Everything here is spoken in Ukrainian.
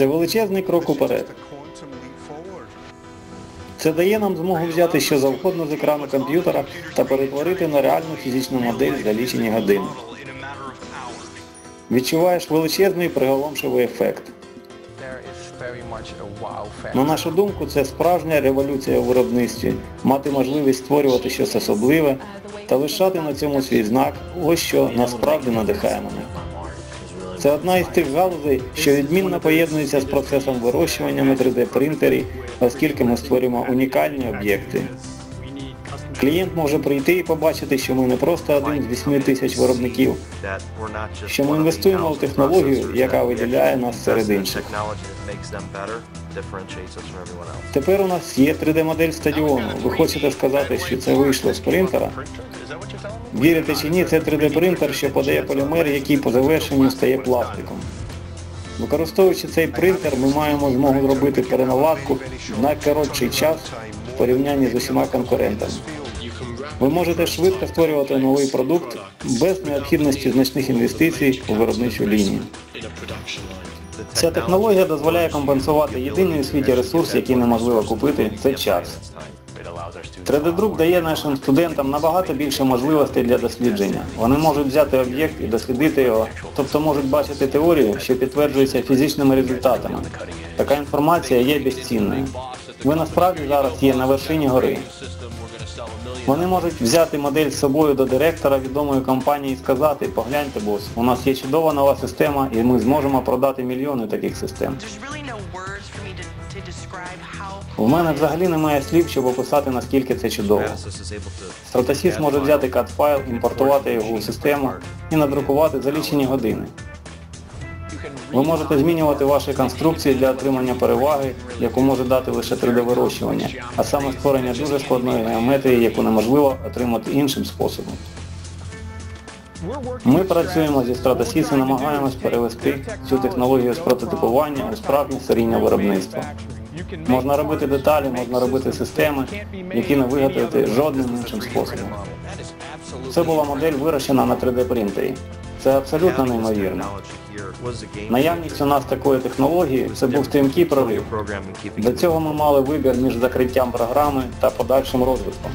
Це величезний крок уперед. Це дає нам змогу взяти що завгодно з екрану комп'ютера та перетворити на реальну фізичну модель за лічені години. Відчуваєш величезний приголомшивий ефект. На нашу думку, це справжня революція у виробництві. Мати можливість створювати щось особливе та лишати на цьому свій знак, ось що насправді надихає мене. Це одна із тих галузей, що відмінно поєднується з процесом вирощування на 3D принтері, оскільки ми створюємо унікальні об'єкти. Клієнт може прийти і побачити, що ми не просто один з 8 тисяч виробників, що ми інвестуємо в технологію, яка виділяє нас серед інших. Тепер у нас є 3D-модель стадіону. Ви хочете сказати, що це вийшло з принтера? Вірите чи ні, це 3D-принтер, що подає полімер, який по завершенню стає пластиком. Використовуючи цей принтер, ми маємо змогу зробити переналадку в найкоротший час в порівнянні з усіма конкурентами. Ви можете швидко створювати новий продукт без необхідності значних інвестицій у виробничу лінію. Ця технологія дозволяє компенсувати єдиний у світі ресурс, який неможливо купити, це час. 3D-друк дає нашим студентам набагато більше можливостей для дослідження. Вони можуть взяти об'єкт і дослідити його, тобто можуть бачити теорію, що підтверджується фізичними результатами. Така інформація є безцінною. Ви насправді зараз є на вершині гори. Вони можуть взяти модель з собою до директора відомої компанії і сказати, погляньте, бос, у нас є чудова нова система і ми зможемо продати мільйони таких систем. У мене взагалі немає слів, щоб описати, наскільки це чудово. Stratosys може взяти CAD-файл, імпортувати його у систему і надрукувати за лічені години. Ви можете змінювати ваші конструкції для отримання переваги, яку може дати лише 3D-вирощування, а саме створення дуже складної геометрії, яку неможливо отримати іншим способом. Ми працюємо зі Stratosys і намагаємось перевести цю технологію з прототипування у справжнє серійне виробництво. Можна робити деталі, можна робити системи, які не виготовити жодним іншим способом. Це була модель вирощена на 3D принтері. Це абсолютно неймовірно. Наявність у нас такої технології це був стрімкий прорив. До цього ми мали вибір між закриттям програми та подальшим розвитком.